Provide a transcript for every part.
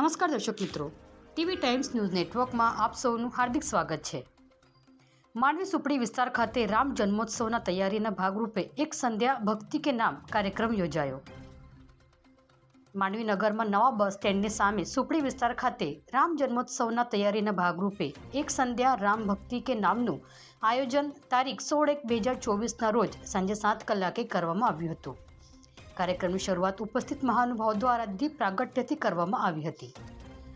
નમસ્કાર દર્શક મિત્રો. ટીવી ટાઈમ્સ ન્યૂઝ નેટવર્કમાં આપ સૌનું હાર્દિક સ્વાગત છે. માંડવી સુપડી વિસ્તાર ખાતે રામ જન્મોત્સવના તૈયારીના ભાગરૂપે એક સંધ્યા ભક્તિ કે નામ કાર્યક્રમ યોજાયો. માંડવી નગરમાં નવા બસ સ્ટેન્ડની સામે સુપડી વિસ્તાર ખાતે રામ જન્મોત્સવના તૈયારીના ભાગરૂપે એક સંધ્યા રામ ભક્તિ કે નામનું આયોજન તારીખ સોળ એક બે હજાર ચોવીસના રોજ સાંજે સાત કલાકે કરવામાં આવ્યું હતું. કાર્યક્રમની શરૂઆત ઉપસ્થિત મહાનુભાવો દ્વારા દીપ પ્રાગટ્યથી કરવામાં આવી હતી.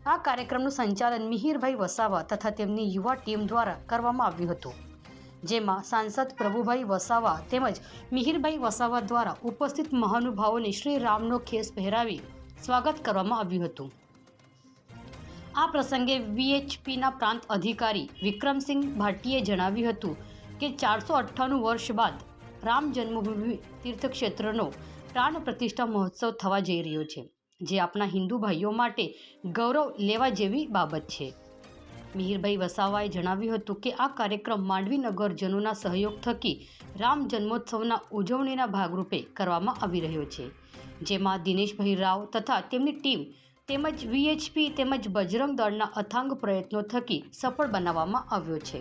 આ કાર્યક્રમનું સંચાલન મિહિરભાઈ વસાવા તથા તેમની યુવા ટીમ દ્વારા કરવામાં આવ્યું હતું. જેમાં સાંસદ પ્રભુભાઈ વસાવા તેમજ મિહિરભાઈ વસાવા દ્વારા ઉપસ્થિત મહાનુભાવોને શ્રી રામનો ખેસ પહેરાવી સ્વાગત કરવામાં આવ્યું હતું. આ પ્રસંગે વીએચપીના પ્રાંત અધિકારી વિક્રમસિંહ ભાટીએ જણાવ્યું હતું કે ચારસો અઠ્ઠાણું વર્ષ બાદ રામ જન્મભૂમિ તીર્થક્ષેત્રનો પ્રાણ પ્રતિષ્ઠા મહોત્સવ થવા જઈ રહ્યો છે, જે આપણા હિન્દુ ભાઈઓ માટે ગૌરવ લેવા જેવી બાબત છે. મિહિરભાઈ વસાવાએ જણાવ્યું હતું કે આ કાર્યક્રમ માંડવી નગરજનોના સહયોગ થકી રામ જન્મોત્સવના ઉજવણીના ભાગરૂપે કરવામાં આવી રહ્યો છે. જેમાં દિનેશભાઈ રાવ તથા તેમની ટીમ તેમજ વીએચપી તેમજ બજરંગ દળના અથાંગ પ્રયત્નો થકી સફળ બનાવવામાં આવ્યો છે.